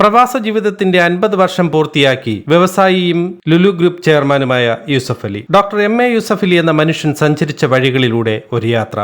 പ്രവാസ ജീവിതത്തിന്റെ അൻപത് വർഷം പൂർത്തിയാക്കി വ്യവസായിയും ലുലു ഗ്രൂപ്പ് ചെയർമാനുമായ Yusuf Ali. Doctor M A Yusuf Ali എന്ന മനുഷ്യൻ സഞ്ചരിച്ച വഴികളിലൂടെ ഒരു യാത്ര.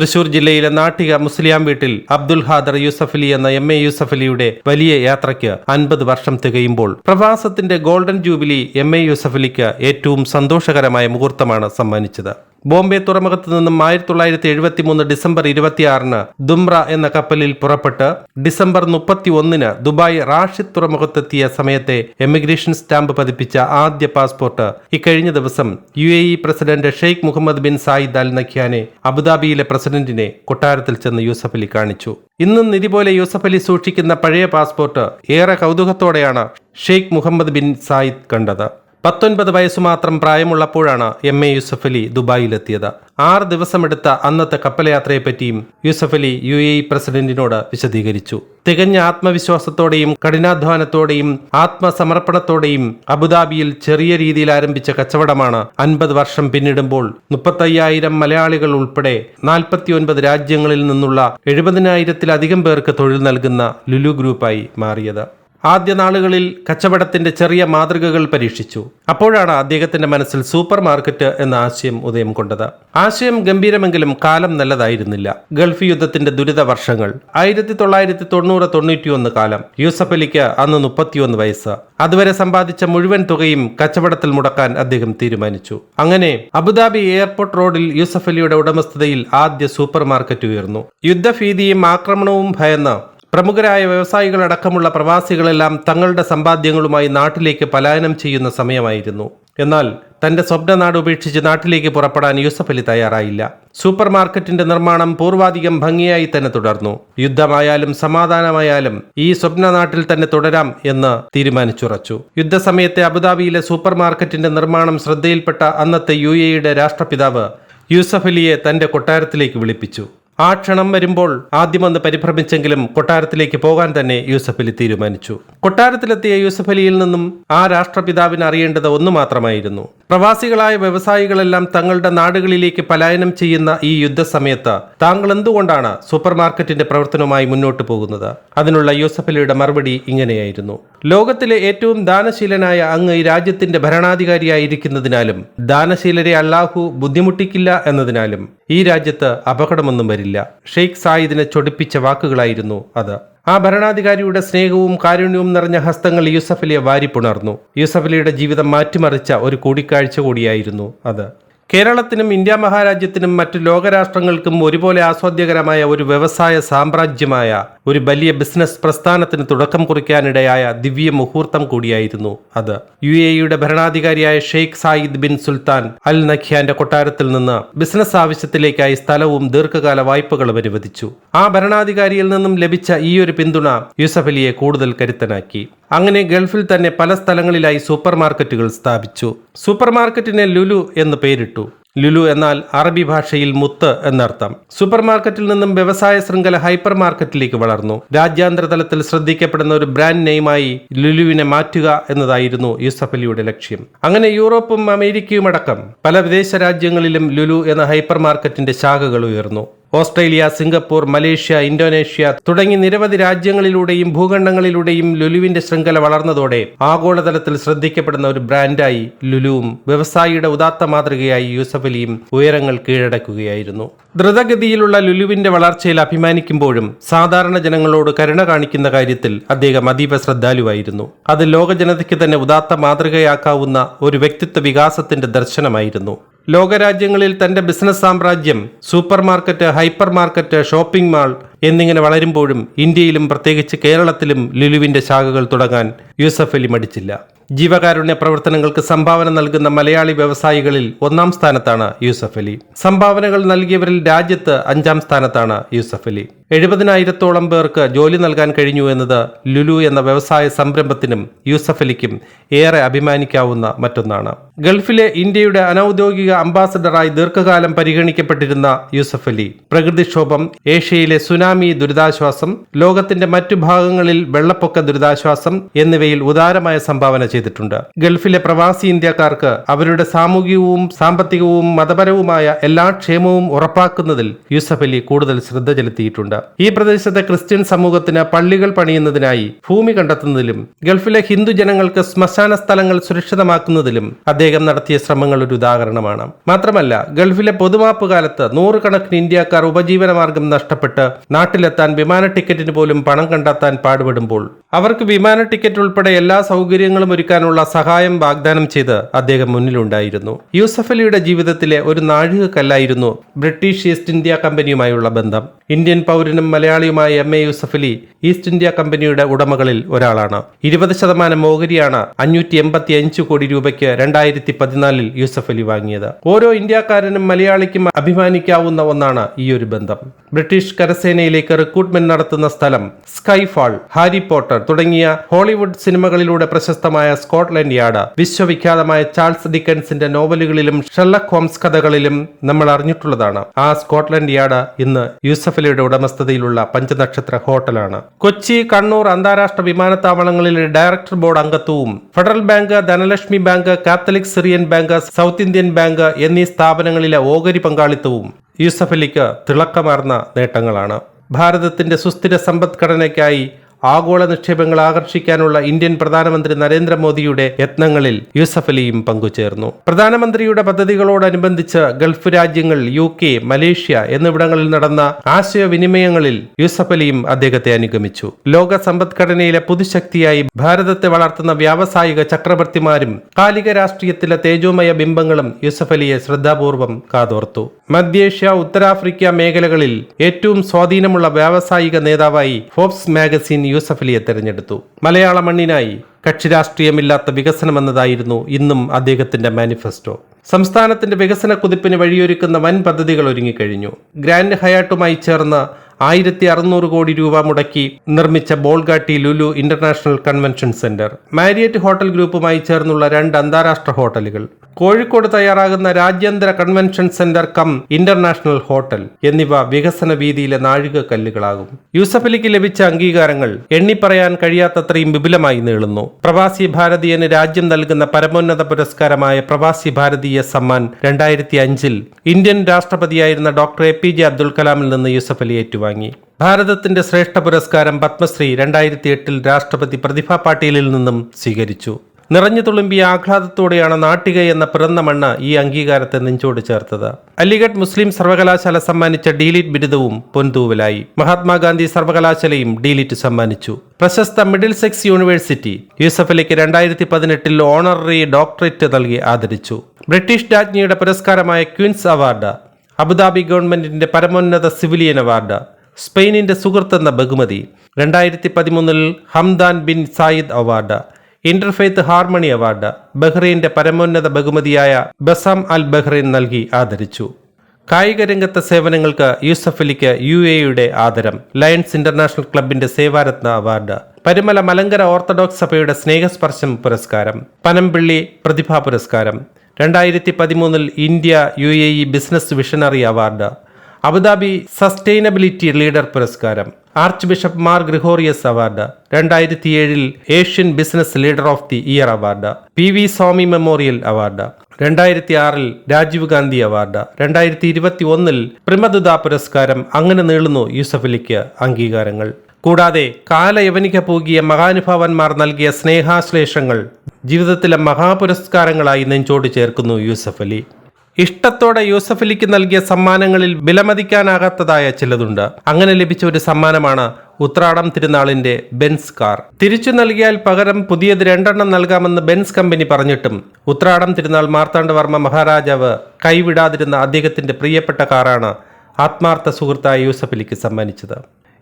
തൃശൂർ ജില്ലയിലെ നാട്ടിക മുസ്ലിയാം വീട്ടിൽ അബ്ദുൽ ഹാദർ യൂസഫലി എന്ന എം എ യൂസഫലിയുടെ വലിയ യാത്രയ്ക്ക് അൻപത് വർഷം തികയുമ്പോൾ പ്രവാസത്തിന്റെ ഗോൾഡൻ ജൂബിലി എം എ യൂസഫലിക്ക് ഏറ്റവും സന്തോഷകരമായ മുഹൂർത്തമാണ് സമ്മാനിച്ചത്. ബോംബെ തുറമുഖത്ത് നിന്നും ആയിരത്തി തൊള്ളായിരത്തി എഴുപത്തി മൂന്ന് ഡിസംബർ ഇരുപത്തിയാറിന് ദുംറ എന്ന കപ്പലിൽ പുറപ്പെട്ട് ഡിസംബർ മുപ്പത്തി ഒന്നിന് ദുബായ് റാഷിദ് തുറമുഖത്തെത്തിയ സമയത്തെ എമിഗ്രേഷൻ സ്റ്റാമ്പ് പതിപ്പിച്ച ആദ്യ പാസ്പോർട്ട്. ഇക്കഴിഞ്ഞ ദിവസം U A E president Sheikh Mohamed bin Zayed Al നഖ്യാനെ അബുദാബിയിലെ പ്രസിഡന്റിനെ കൊട്ടാരത്തിൽ ചെന്ന് യൂസഫ് അലി കാണിച്ചു. ഇന്നും നിധി പോലെ യൂസഫ് അലി സൂക്ഷിക്കുന്ന പഴയ പാസ്പോർട്ട് ഏറെ കൗതുകത്തോടെയാണ് ഷെയ്ഖ് മുഹമ്മദ് ബിൻ സായിദ് കണ്ടത്. പത്തൊൻപത് വയസ്സ് മാത്രം പ്രായമുള്ളപ്പോഴാണ് എം എ യൂസഫ് അലി ദുബായിലെത്തിയത്. ആറ് ദിവസമെടുത്ത അന്നത്തെ കപ്പലയാത്രയെപ്പറ്റിയും യൂസഫ് അലി യു എ പ്രസിഡന്റിനോട് വിശദീകരിച്ചു. തികഞ്ഞ ആത്മവിശ്വാസത്തോടെയും കഠിനാധ്വാനത്തോടെയും ആത്മസമർപ്പണത്തോടെയും അബുദാബിയിൽ ചെറിയ രീതിയിൽ ആരംഭിച്ച കച്ചവടമാണ് അൻപത് വർഷം പിന്നിടുമ്പോൾ മുപ്പത്തയ്യായിരം മലയാളികൾ ഉൾപ്പെടെ നാൽപ്പത്തിയൊൻപത് രാജ്യങ്ങളിൽ നിന്നുള്ള എഴുപതിനായിരത്തിലധികം പേർക്ക് തൊഴിൽ നൽകുന്ന ലുലു ഗ്രൂപ്പായി മാറിയത്. ആദ്യ നാളുകളിൽ കച്ചവടത്തിന്റെ ചെറിയ മാതൃകകൾ പരീക്ഷിച്ചു. അപ്പോഴാണ് അദ്ദേഹത്തിന്റെ മനസ്സിൽ സൂപ്പർ മാർക്കറ്റ് എന്ന ആശയം ഉദയം കൊണ്ടത്. ആശയം ഗംഭീരമെങ്കിലും കാലം നല്ലതായിരുന്നില്ല. ഗൾഫ് യുദ്ധത്തിന്റെ ദുരിത വർഷങ്ങൾ. ആയിരത്തി തൊള്ളായിരത്തി തൊണ്ണൂറ് തൊണ്ണൂറ്റിയൊന്ന് കാലം. യൂസഫ് അലിക്ക് അന്ന് മുപ്പത്തിയൊന്ന് വയസ്സ്. അതുവരെ സമ്പാദിച്ച മുഴുവൻ തുകയും കച്ചവടത്തിൽ മുടക്കാൻ അദ്ദേഹം തീരുമാനിച്ചു. അങ്ങനെ അബുദാബി എയർപോർട്ട് റോഡിൽ യൂസഫ് അലിയുടെ ഉടമസ്ഥതയിൽ ആദ്യ സൂപ്പർ മാർക്കറ്റ് ഉയർന്നു. യുദ്ധഭീതിയും ആക്രമണവും ഭയന്ന് പ്രമുഖരായ വ്യവസായികളടക്കമുള്ള പ്രവാസികളെല്ലാം തങ്ങളുടെ സമ്പാദ്യങ്ങളുമായി നാട്ടിലേക്ക് പലായനം ചെയ്യുന്ന സമയമായിരുന്നു. എന്നാൽ തന്റെ സ്വപ്ന നാട് ഉപേക്ഷിച്ച് നാട്ടിലേക്ക് പുറപ്പെടാൻ യൂസഫ് അലി തയ്യാറായില്ല. സൂപ്പർ മാർക്കറ്റിന്റെ നിർമ്മാണം പൂർവാധികം ഭംഗിയായി തന്നെ തുടർന്നു. യുദ്ധമായാലും സമാധാനമായാലും ഈ സ്വപ്ന നാട്ടിൽ തന്നെ തുടരാം എന്ന് തീരുമാനിച്ചുറച്ചു. യുദ്ധസമയത്തെ അബുദാബിയിലെ സൂപ്പർ മാർക്കറ്റിന്റെ നിർമ്മാണം ശ്രദ്ധയിൽപ്പെട്ട അന്നത്തെ യു എയുടെ രാഷ്ട്രപിതാവ് യൂസഫ് അലിയെ തന്റെ കൊട്ടാരത്തിലേക്ക് വിളിപ്പിച്ചു. ആ ക്ഷണം വരുമ്പോൾ ആദ്യം ആദ്യമൊന്ന് പരിഭ്രമിച്ചെങ്കിലും കൊട്ടാരത്തിലേക്ക് പോകാൻ തന്നെ യൂസഫ് അലി തീരുമാനിച്ചു. കൊട്ടാരത്തിലെത്തിയ യൂസഫ് അലിയിൽ നിന്നും ആ രാഷ്ട്രപിതാവിന് അറിയേണ്ടത് ഒന്നു മാത്രമായിരുന്നു. പ്രവാസികളായ വ്യവസായികളെല്ലാം തങ്ങളുടെ നാടുകളിലേക്ക് പലായനം ചെയ്യുന്ന ഈ യുദ്ധസമയത്ത് താങ്കൾ എന്തുകൊണ്ടാണ് സൂപ്പർ മാർക്കറ്റിന്റെ പ്രവർത്തനവുമായി മുന്നോട്ട് പോകുന്നത്? അതിനുള്ള യൂസഫ് അലിയുടെ മറുപടി ഇങ്ങനെയായിരുന്നു. ലോകത്തിലെ ഏറ്റവും ദാനശീലനായ അങ്ങ് ഈ രാജ്യത്തിന്റെ ഭരണാധികാരിയായിരിക്കുന്നതിനാലും ദാനശീലരെ അല്ലാഹു ബുദ്ധിമുട്ടിക്കില്ല എന്നതിനാലും ഈ രാജ്യത്ത് അപകടമൊന്നും വരില്ല. ഷെയ്ഖ് സായിദിനെ ചൊടിപ്പിച്ച വാക്കുകളായിരുന്നു അത്. ആ ഭരണാധികാരിയുടെ സ്നേഹവും കാരുണ്യവും നിറഞ്ഞ ഹസ്തങ്ങൾ യൂസഫലിയെ വാരിപ്പുണർന്നു. യൂസഫലിയുടെ ജീവിതം മാറ്റിമറിച്ച ഒരു കൂടിക്കാഴ്ച കൂടിയായിരുന്നു അത്. കേരളത്തിനും ഇന്ത്യ മഹാരാജ്യത്തിനും മറ്റു ലോകരാഷ്ട്രങ്ങൾക്കും ഒരുപോലെ ആസ്വാദ്യകരമായ ഒരു വ്യവസായ സാമ്രാജ്യമായ ഒരു വലിയ ബിസിനസ് പ്രസ്ഥാനത്തിന് തുടക്കം കുറിക്കാനിടയായ ദിവ്യ മുഹൂർത്തം കൂടിയായിരുന്നു അത്. യു എയുടെ ഭരണാധികാരിയായ Sheikh Zayed bin Sultan Al നഖ്യാന്റെ കൊട്ടാരത്തിൽ നിന്ന് ബിസിനസ് ആവശ്യത്തിലേക്കായി സ്ഥലവും ദീർഘകാല വായ്പകളും അനുവദിച്ചു. ആ ഭരണാധികാരിയിൽ നിന്നും ലഭിച്ച ഈ ഒരു പിന്തുണ യൂസഫ് അലിയെ കൂടുതൽ കരുത്തനാക്കി. അങ്ങനെ ഗൾഫിൽ തന്നെ പല സ്ഥലങ്ങളിലായി സൂപ്പർ മാർക്കറ്റുകൾ സ്ഥാപിച്ചു. സൂപ്പർ മാർക്കറ്റിനെ ലുലു എന്ന് പേരിട്ടു. ലുലു എന്നാൽ അറബി ഭാഷയിൽ മുത്ത് എന്നർത്ഥം. സൂപ്പർമാർക്കറ്റിൽ നിന്നും വ്യവസായ ശൃംഖല ഹൈപ്പർ മാർക്കറ്റിലേക്ക് വളർന്നു. രാജ്യാന്തര തലത്തിൽ ശ്രദ്ധിക്കപ്പെടുന്ന ഒരു ബ്രാൻഡ് നെയിമായി ലുലുവിനെ മാറ്റുക എന്നതായിരുന്നു യൂസഫ് അലിയുടെ ലക്ഷ്യം. അങ്ങനെ യൂറോപ്പും അമേരിക്കയും അടക്കം പല വിദേശ രാജ്യങ്ങളിലും ലുലു എന്ന ഹൈപ്പർ മാർക്കറ്റിന്റെ ശാഖകൾ ഉയർന്നു. ഓസ്ട്രേലിയ സിംഗപ്പൂർ മലേഷ്യ ഇന്തോനേഷ്യ തുടങ്ങി നിരവധി രാജ്യങ്ങളിലൂടെയും ഭൂഖണ്ഡങ്ങളിലൂടെയും ലുലുവിന്റെ ശൃംഖല വളർന്നതോടെ ആഗോളതലത്തിൽ ശ്രദ്ധിക്കപ്പെടുന്ന ഒരു ബ്രാൻഡായി ലുലുവും വ്യവസായിയുടെ ഉദാത്ത മാതൃകയായി യൂസഫ് അലിയും ഉയരങ്ങൾ കീഴടക്കുകയായിരുന്നു. ദ്രുതഗതിയിലുള്ള ലുലുവിന്റെ വളർച്ചയിൽ അഭിമാനിക്കുമ്പോഴും സാധാരണ ജനങ്ങളോട് കരുണ കാണിക്കുന്ന കാര്യത്തിൽ അദ്ദേഹം അതീവ ശ്രദ്ധാലുവായിരുന്നു. അത് ലോകജനതയ്ക്ക് തന്നെ ഉദാത്ത മാതൃകയാക്കാവുന്ന ഒരു വ്യക്തിത്വ വികാസത്തിന്റെ ദർശനമായിരുന്നു. ലോകരാജ്യങ്ങളിൽ തന്റെ ബിസിനസ് സാമ്രാജ്യം super market hyper market shopping mall എന്നിങ്ങനെ വളരുമ്പോഴും ഇന്ത്യയിലും പ്രത്യേകിച്ച് കേരളത്തിലും ലുലുവിന്റെ ശാഖകൾ തുടങ്ങാൻ യൂസഫ് അലി മടിച്ചില്ല. ജീവകാരുണ്യ പ്രവർത്തനങ്ങൾക്ക് സംഭാവന നൽകുന്ന മലയാളി വ്യവസായികളിൽ ഒന്നാം സ്ഥാനത്താണ് യൂസഫ് അലി. സംഭാവനകൾ നൽകിയവരിൽ രാജ്യത്ത് അഞ്ചാം സ്ഥാനത്താണ് യൂസഫ് അലി. എഴുപതിനായിരത്തോളം പേർക്ക് ജോലി നൽകാൻ കഴിഞ്ഞു എന്നത് ലുലു എന്ന വ്യവസായ സംരംഭത്തിനും യൂസഫ് അലിക്കും ഏറെ അഭിമാനിക്കാവുന്ന മറ്റൊന്നാണ്. ഗൾഫിലെ ഇന്ത്യയുടെ അനൌദ്യോഗിക അംബാസഡറായി ദീർഘകാലം പരിഗണിക്കപ്പെട്ടിരുന്ന യൂസഫ് അലി പ്രകൃതിക്ഷോഭം ഏഷ്യയിലെ സുനാമി ദുരിതാശ്വാസം ലോകത്തിന്റെ മറ്റു ഭാഗങ്ങളിൽ വെള്ളപ്പൊക്ക ദുരിതാശ്വാസം എന്നിവയിൽ ഉദാരമായ സംഭാവന ചെയ്തിട്ടുണ്ട്. ഗൾഫിലെ പ്രവാസി ഇന്ത്യക്കാർക്ക് അവരുടെ സാമൂഹികവും സാമ്പത്തികവും മതപരവുമായ എല്ലാ ക്ഷേമവും ഉറപ്പാക്കുന്നതിൽ യൂസഫ് അലി കൂടുതൽ ശ്രദ്ധ ചെലുത്തിയിട്ടുണ്ട്. ഈ പ്രദേശത്തെ ക്രിസ്ത്യൻ സമൂഹത്തിന് പള്ളികൾ പണിയുന്നതിനായി ഭൂമി കണ്ടെത്തുന്നതിലും ഗൾഫിലെ ഹിന്ദു ജനങ്ങൾക്ക് ശ്മശാന സ്ഥലങ്ങൾ സുരക്ഷിതമാക്കുന്നതിലും അദ്ദേഹം നടത്തിയ ശ്രമങ്ങൾ ഒരു ഉദാഹരണമാണ്. മാത്രമല്ല ഗൾഫിലെ പൊതുമാപ്പ് കാലത്ത് നൂറുകണക്കിന് ഇന്ത്യക്കാർ ഉപജീവനമാർഗം നഷ്ടപ്പെട്ട് നാട്ടിലെത്താൻ വിമാന ടിക്കറ്റിന് പോലും പണം കണ്ടെത്താൻ പാടുപെടുമ്പോൾ അവർക്ക് വിമാന ടിക്കറ്റ് ഉൾപ്പെടെ എല്ലാ സൗകര്യങ്ങളും ഒരുക്കാനുള്ള സഹായം വാഗ്ദാനം ചെയ്ത് അദ്ദേഹം മുന്നിലുണ്ടായിരുന്നു. യൂസഫ് അലിയുടെ ജീവിതത്തിലെ ഒരു നാഴികക്കല്ലായിരുന്നു ബ്രിട്ടീഷ് ഈസ്റ്റ് ഇന്ത്യ കമ്പനിയുമായുള്ള ബന്ധം. ഇന്ത്യൻ പൗരനും മലയാളിയുമായ M A Yusuf Ali East India കമ്പനിയുടെ ഉടമകളിൽ ഒരാളാണ്. ഇരുപത് ശതമാനം ഓഹരിയാണ് അഞ്ഞൂറ്റി എൺപത്തി അഞ്ച് കോടി രൂപയ്ക്ക് രണ്ടായിരത്തി പതിനാലിൽ യൂസഫ് അലി വാങ്ങിയത്. ഓരോ ഇന്ത്യക്കാരനും മലയാളിക്കും അഭിമാനിക്കാവുന്ന ഒന്നാണ് ഈ ഒരു ബന്ധം. ബ്രിട്ടീഷ് കരസേനയിലേക്ക് റിക്രൂട്ട്മെന്റ് നടത്തുന്ന സ്ഥലം സ്കൈഫാൾ ഹാരി പോട്ടർ തുടങ്ങിയ ഹോളിവുഡ് സിനിമകളിലൂടെ പ്രശസ്തമായ സ്കോട്ട്ലൻഡ് യാർഡ് വിശ്വവിഖ്യാതമായ ചാൾസ് ഡിക്കൻസിന്റെ നോവലുകളിലും ഷെർലക് ഹോംസ് കഥകളിലും നമ്മൾ അറിഞ്ഞിട്ടുള്ളതാണ്. ആ സ്കോട്ട്ലൻഡ് യാർഡ് ഇന്ന് യൂസഫലിയുടെ ഉടമസ്ഥതയിലുള്ള പഞ്ചനക്ഷത്ര ഹോട്ടലാണ്. കൊച്ചി കണ്ണൂർ അന്താരാഷ്ട്ര വിമാനത്താവളങ്ങളിലെ director board അംഗത്വവും Federal Bank Dhanlaxmi Bank Catholic Syrian Bank South Indian Bank എന്നീ സ്ഥാപനങ്ങളിലെ ഓഹരി പങ്കാളിത്തവും യൂസഫലിക്ക് തിളക്കമാർന്ന നേട്ടങ്ങളാണ്. ഭാരതത്തിന്റെ സുസ്ഥിര സമ്പദ്ഘടനയ്ക്കായി ആഗോള നിക്ഷേപങ്ങൾ ആകർഷിക്കാനുള്ള ഇന്ത്യൻ പ്രധാനമന്ത്രി നരേന്ദ്രമോദിയുടെ യത്നങ്ങളിൽ യൂസഫ് അലിയും പങ്കുചേർന്നു. പ്രധാനമന്ത്രിയുടെ പദ്ധതികളോടനുബന്ധിച്ച് ഗൾഫ് രാജ്യങ്ങൾ യു കെ മലേഷ്യ എന്നിവിടങ്ങളിൽ നടന്ന ആശയവിനിമയങ്ങളിൽ യൂസഫ് അലിയും അദ്ദേഹത്തെ അനുഗമിച്ചു. ലോക സമ്പദ്ഘടനയിലെ പുതുശക്തിയായി ഭാരതത്തെ വളർത്തുന്ന വ്യാവസായിക ചക്രവർത്തിമാരും കാലിക രാഷ്ട്രീയത്തിലെ തേജോമയ ബിംബങ്ങളും യൂസഫ് അലിയെ ശ്രദ്ധാപൂർവം കാതോർത്തു. മധ്യേഷ്യ ഉത്തരാഫ്രിക്ക മേഖലകളിൽ ഏറ്റവും സ്വാധീനമുള്ള വ്യാവസായിക നേതാവായി ഫോബ്സ് മാഗസിൻ യൂസഫ് അലിയെ തെരഞ്ഞെടുത്തു. മലയാള മണ്ണിനായി കക്ഷി രാഷ്ട്രീയമില്ലാത്ത വികസനമെന്നതായിരുന്നു ഇന്നും അദ്ദേഹത്തിന്റെ മാനിഫെസ്റ്റോ. സംസ്ഥാനത്തിന്റെ വികസന കുതിപ്പിന് വഴിയൊരുക്കുന്ന വൻ പദ്ധതികൾ ഒരുങ്ങിക്കഴിഞ്ഞു. ഗ്രാൻഡ് ഹയാട്ടുമായി ചേർന്ന് ആയിരത്തി അറുന്നൂറ് കോടി രൂപ മുടക്കി നിർമ്മിച്ച Bolgatty Lulu international convention centre. Marriott hotel ഗ്രൂപ്പുമായി ചേർന്നുള്ള രണ്ട് അന്താരാഷ്ട്ര ഹോട്ടലുകൾ. കോഴിക്കോട് തയ്യാറാകുന്ന രാജ്യാന്തര convention centre cum international hotel എന്നിവ വികസന വീതിയിലെ നാഴികക്കല്ലുകളാകും. യൂസഫ് അലിക്ക് ലഭിച്ച അംഗീകാരങ്ങൾ എണ്ണിപ്പറയാൻ കഴിയാത്തത്രയും വിപുലമായി നീളുന്നു. പ്രവാസി ഭാരതീയന് രാജ്യം നൽകുന്ന പരമോന്നത പുരസ്കാരമായ പ്രവാസി ഭാരതീയ സമ്മാൻ രണ്ടായിരത്തി അഞ്ചിൽ Indian രാഷ്ട്രപതിയായിരുന്ന doctor A P J Abdul കലാമിൽ നിന്ന് യൂസഫ് അലി ഏറ്റുവാങ്ങി ഭാരതത്തിന്റെ ശ്രേഷ്ഠ പുരസ്കാരം പത്മശ്രീ രണ്ടായിരത്തി എട്ടിൽ രാഷ്ട്രപതി പ്രതിഭ പാട്ടീലിൽ നിന്നും സ്വീകരിച്ചു. നിറഞ്ഞു തുളുമ്പിയ ആഹ്ലാദത്തോടെയാണ് നാട്ടിക എന്ന പിറന്ന മണ്ണ് ഈ അംഗീകാരത്തെ നെഞ്ചോട് ചേർത്തത്. അലിഗഡ് മുസ്ലിം സർവകലാശാല സമ്മാനിച്ച ഡീലിറ്റ് ബിരുദവും പൊൻതൂവലായി. മഹാത്മാഗാന്ധി സർവകലാശാലയും ഡീലിറ്റ് സമ്മാനിച്ചു. പ്രശസ്ത മിഡിൽ സെക്സ് യൂണിവേഴ്സിറ്റി യൂസഫലിക്ക് രണ്ടായിരത്തി പതിനെട്ടിൽ ഓണററി ഡോക്ടറേറ്റ് നൽകി ആദരിച്ചു. ബ്രിട്ടീഷ് രാജ്ഞിയുടെ പുരസ്കാരമായ ക്വീൻസ് അവാർഡ് അബുദാബി ഗവൺമെന്റിന്റെ പരമോന്നത സിവിലിയൻ അവാർഡ് സ്പെയിനിന്റെ സുഹൃത്ത് എന്ന ബഹുമതി രണ്ടായിരത്തി പതിമൂന്നിൽ Hamdan bin Zayed award interfaith harmony award ബഹ്റൈന്റെ പരമോന്നത ബഹുമതിയായ ബസാം അൽ ബഹ്റൈൻ നൽകി ആദരിച്ചു. കായിക രംഗത്തെ സേവനങ്ങൾക്ക് യൂസഫ് അലിക്ക് യു എയുടെ ആദരം ലയൺസ് ഇന്റർനാഷണൽ ക്ലബിന്റെ സേവാരത്ന അവാർഡ് പരുമല മലങ്കര ഓർത്തഡോക്സ് സഭയുടെ സ്നേഹസ്പർശം പുരസ്കാരം പനമ്പിള്ളി പ്രതിഭാ പുരസ്കാരം രണ്ടായിരത്തി പതിമൂന്നിൽ India U A E business visionary award Abu Dhabi sustainability leader പുരസ്കാരം. Archbishop Mar Gregorios award. രണ്ടായിരത്തി ഏഴിൽ Asian business leader of the year award. P V Swami memorial award. രണ്ടായിരത്തി ആറിൽ രാജീവ് ഗാന്ധി അവാർഡ്. രണ്ടായിരത്തി ഇരുപത്തി ഒന്നിൽ പ്രമദുദ പുരസ്കാരം അങ്ങനെ നീളുന്നു യൂസഫ് അലിക്ക് അംഗീകാരങ്ങൾ. കൂടാതെ കാലയവനിക പൂകിയ മഹാനുഭാവന്മാർ നൽകിയ സ്നേഹാശ്ലേഷങ്ങൾ ജീവിതത്തിലെ മഹാപുരസ്കാരങ്ങളായി നെഞ്ചോട് ചേർക്കുന്നു യൂസഫ് അലി. ഇഷ്ടത്തോടെ യൂസഫ് അലിക്ക് നൽകിയ സമ്മാനങ്ങളിൽ വിലമതിക്കാനാകാത്തതായ ചിലതുണ്ട്. അങ്ങനെ ലഭിച്ച ഒരു സമ്മാനമാണ് ഉത്രാടം തിരുനാളിന്റെ ബെൻസ് കാർ. തിരിച്ചു നൽകിയാൽ പകരം പുതിയത് രണ്ടെണ്ണം നൽകാമെന്ന് ബെൻസ് കമ്പനി പറഞ്ഞിട്ടും ഉത്രാടം തിരുനാൾ മാർത്താണ്ഡവർമ്മ മഹാരാജാവ് കൈവിടാതിരുന്ന അദ്ദേഹത്തിന്റെ പ്രിയപ്പെട്ട കാറാണ് ആത്മാർത്ഥ സുഹൃത്തായ യൂസഫ് അലിക്ക് സമ്മാനിച്ചത്.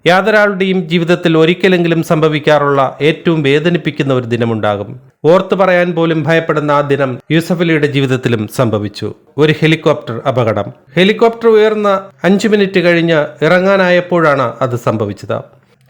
യാതൊരാളുടെയും ജീവിതത്തിൽ ഒരിക്കലെങ്കിലും സംഭവിക്കാറുള്ള ഏറ്റവും വേദനിപ്പിക്കുന്ന ഒരു ദിനമുണ്ടാകും. ഓർത്തു പറയാൻ പോലും ഭയപ്പെടുന്ന ആ ദിനം യൂസഫലിയുടെ ജീവിതത്തിലും സംഭവിച്ചു. ഒരു ഹെലികോപ്റ്റർ അപകടം. ഹെലികോപ്റ്റർ ഉയർന്ന അഞ്ചു മിനിറ്റ് കഴിഞ്ഞ് ഇറങ്ങാനായപ്പോഴാണ് അത് സംഭവിച്ചത്.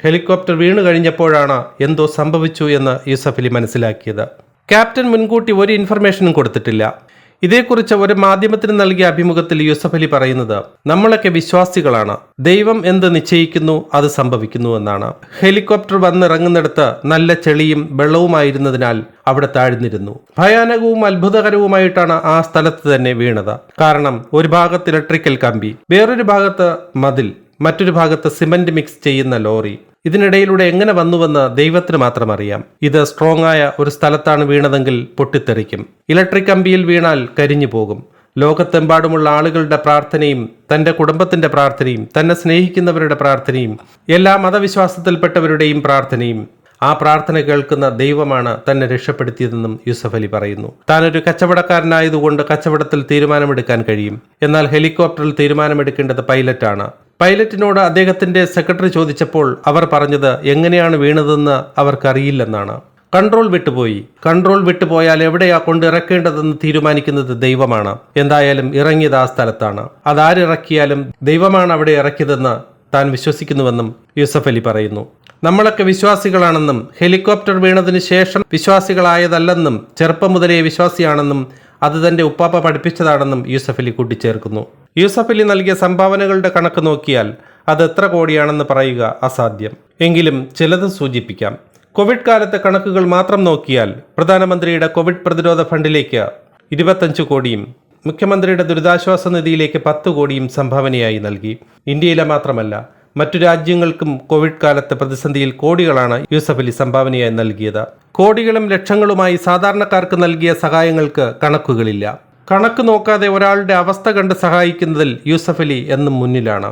ഹെലികോപ്റ്റർ വീണു കഴിഞ്ഞപ്പോഴാണ് എന്തോ സംഭവിച്ചു എന്ന് യൂസഫലി മനസ്സിലാക്കിയത്. ക്യാപ്റ്റൻ മുൻകൂട്ടി ഒരു ഇൻഫർമേഷനും കൊടുത്തിട്ടില്ല. ഇതേക്കുറിച്ച് ഒരു മാധ്യമത്തിന് നൽകിയ അഭിമുഖത്തിൽ യൂസഫ് അലി പറയുന്നത് നമ്മളൊക്കെ വിശ്വാസികളാണ്. ദൈവം എന്ത് നിശ്ചയിക്കുന്നു അത് സംഭവിക്കുന്നു എന്നാണ്. ഹെലികോപ്റ്റർ വന്നിറങ്ങുന്നിടത്ത് നല്ല ചെളിയും വെള്ളവുമായിരുന്നതിനാൽ അവിടെ താഴ്ന്നിരുന്നു. ഭയാനകവും അത്ഭുതകരവുമായിട്ടാണ് ആ സ്ഥലത്ത് തന്നെ വീണത്. കാരണം ഒരു ഭാഗത്ത് ഇലക്ട്രിക്കൽ കമ്പി വേറൊരു ഭാഗത്ത് മതിൽ മറ്റൊരു ഭാഗത്ത് സിമന്റ് മിക്സ് ചെയ്യുന്ന ലോറി. ഇതിനിടയിലൂടെ എങ്ങനെ വന്നുവെന്ന് ദൈവത്തിന് മാത്രം അറിയാം ഇത് സ്ട്രോങ് ആയ ഒരു സ്ഥലത്താണ് വീണതെങ്കിൽ പൊട്ടിത്തെറിക്കും. ഇലക്ട്രിക് കമ്പിയിൽ വീണാൽ കരിഞ്ഞു പോകും ലോകത്തെമ്പാടുമുള്ള ആളുകളുടെ പ്രാർത്ഥനയും തന്റെ കുടുംബത്തിന്റെ പ്രാർത്ഥനയും തന്നെ സ്നേഹിക്കുന്നവരുടെ പ്രാർത്ഥനയും എല്ലാ മതവിശ്വാസത്തിൽപ്പെട്ടവരുടെയും പ്രാർത്ഥനയും ആ പ്രാർത്ഥന കേൾക്കുന്ന ദൈവമാണ് തന്നെ രക്ഷപ്പെടുത്തിയതെന്നും യൂസഫ് അലി പറയുന്നു. താനൊരു കച്ചവടക്കാരനായതുകൊണ്ട് കച്ചവടത്തിൽ തീരുമാനമെടുക്കാൻ കഴിയും. എന്നാൽ ഹെലികോപ്റ്ററിൽ തീരുമാനമെടുക്കേണ്ടത് പൈലറ്റാണ്. പൈലറ്റിനോട് അദ്ദേഹത്തിന്റെ സെക്രട്ടറി ചോദിച്ചപ്പോൾ അവർ പറഞ്ഞത് എങ്ങനെയാണ് വീണതെന്ന് അവർക്കറിയില്ലെന്നാണ്. കൺട്രോൾ വിട്ടുപോയി. കൺട്രോൾ വിട്ടുപോയാൽ എവിടെയാ കൊണ്ട് ഇറക്കേണ്ടതെന്ന് തീരുമാനിക്കുന്നത് ദൈവമാണ്. എന്തായാലും ഇറങ്ങിയത് ആ സ്ഥലത്താണ്. അതാരിറക്കിയാലും ദൈവമാണ് അവിടെ ഇറക്കിയതെന്ന് താൻ വിശ്വസിക്കുന്നുവെന്നും യൂസഫ് അലി പറയുന്നു. നമ്മളൊക്കെ വിശ്വാസികളാണെന്നും ഹെലികോപ്റ്റർ വീണതിന് ശേഷം വിശ്വാസികളായതല്ലെന്നും ചെറുപ്പം മുതലേ വിശ്വാസിയാണെന്നും അത് തന്റെ ഉപ്പാപ്പ പഠിപ്പിച്ചതാണെന്നും യൂസഫ് അലി കൂട്ടിച്ചേർക്കുന്നു. യൂസഫ് അലി നൽകിയ സംഭാവനകളുടെ കണക്ക് നോക്കിയാൽ അത് എത്ര കോടിയാണെന്ന് പറയുക അസാധ്യം. എങ്കിലും ചിലത് സൂചിപ്പിക്കാം. കോവിഡ് കാലത്തെ കണക്കുകൾ മാത്രം നോക്കിയാൽ പ്രധാനമന്ത്രിയുടെ കോവിഡ് പ്രതിരോധ ഫണ്ടിലേക്ക് ഇരുപത്തഞ്ച് കോടിയും മുഖ്യമന്ത്രിയുടെ ദുരിതാശ്വാസ നിധിയിലേക്ക് പത്ത് കോടിയും സംഭാവനയായി നൽകി. ഇന്ത്യയിലെ മാത്രമല്ല മറ്റു രാജ്യങ്ങൾക്കും കോവിഡ് കാലത്തെ പ്രതിസന്ധിയിൽ കോടികളാണ് യൂസഫ് അലി സംഭാവനയായി നൽകിയത്. കോടികളും ലക്ഷങ്ങളുമായി സാധാരണക്കാർക്ക് നൽകിയ സഹായങ്ങൾക്ക് കണക്കുകളില്ല. കണക്ക് നോക്കാതെ ഒരാളുടെ അവസ്ഥ കണ്ട് സഹായിക്കുന്നതിൽ യൂസഫ് അലി എന്നും മുന്നിലാണ്.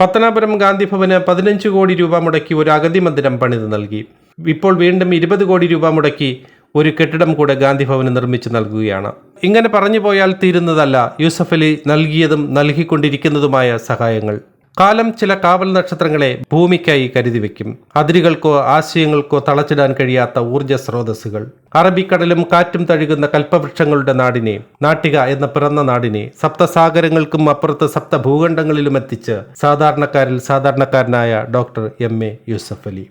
പത്തനാപുരം ഗാന്ധി ഭവന് പതിനഞ്ച് കോടി രൂപ മുടക്കി ഒരു അഗതി മന്ദിരം പണിത് നൽകി. ഇപ്പോൾ വീണ്ടും ഇരുപത് കോടി രൂപ മുടക്കി ഒരു കെട്ടിടം കൂടെ ഗാന്ധി ഭവന് നിർമ്മിച്ചു നൽകുകയാണ്. ഇങ്ങനെ പറഞ്ഞു പോയാൽ തീരുന്നതല്ല യൂസഫ് അലി നൽകിയതും നൽകിക്കൊണ്ടിരിക്കുന്നതുമായ സഹായങ്ങൾ. കാലം ചില കാവൽ നക്ഷത്രങ്ങളെ ഭൂമിക്കായി കരുതി വെക്കും അതിരുകൾക്കോ ആശയങ്ങൾക്കോ തളച്ചിടാൻ കഴിയാത്ത ഊർജ സ്രോതസ്സുകൾ അറബിക്കടലും കാറ്റും തഴുകുന്ന കൽപ്പവൃക്ഷങ്ങളുടെ നാടിനെ നാട്ടിക എന്ന പിറന്ന നാടിനെ സപ്തസാഗരങ്ങൾക്കും അപ്പുറത്ത് സപ്ത ഭൂഖണ്ഡങ്ങളിലും എത്തിച്ച് സാധാരണക്കാരിൽ സാധാരണക്കാരനായ doctor M A Yusuf Ali.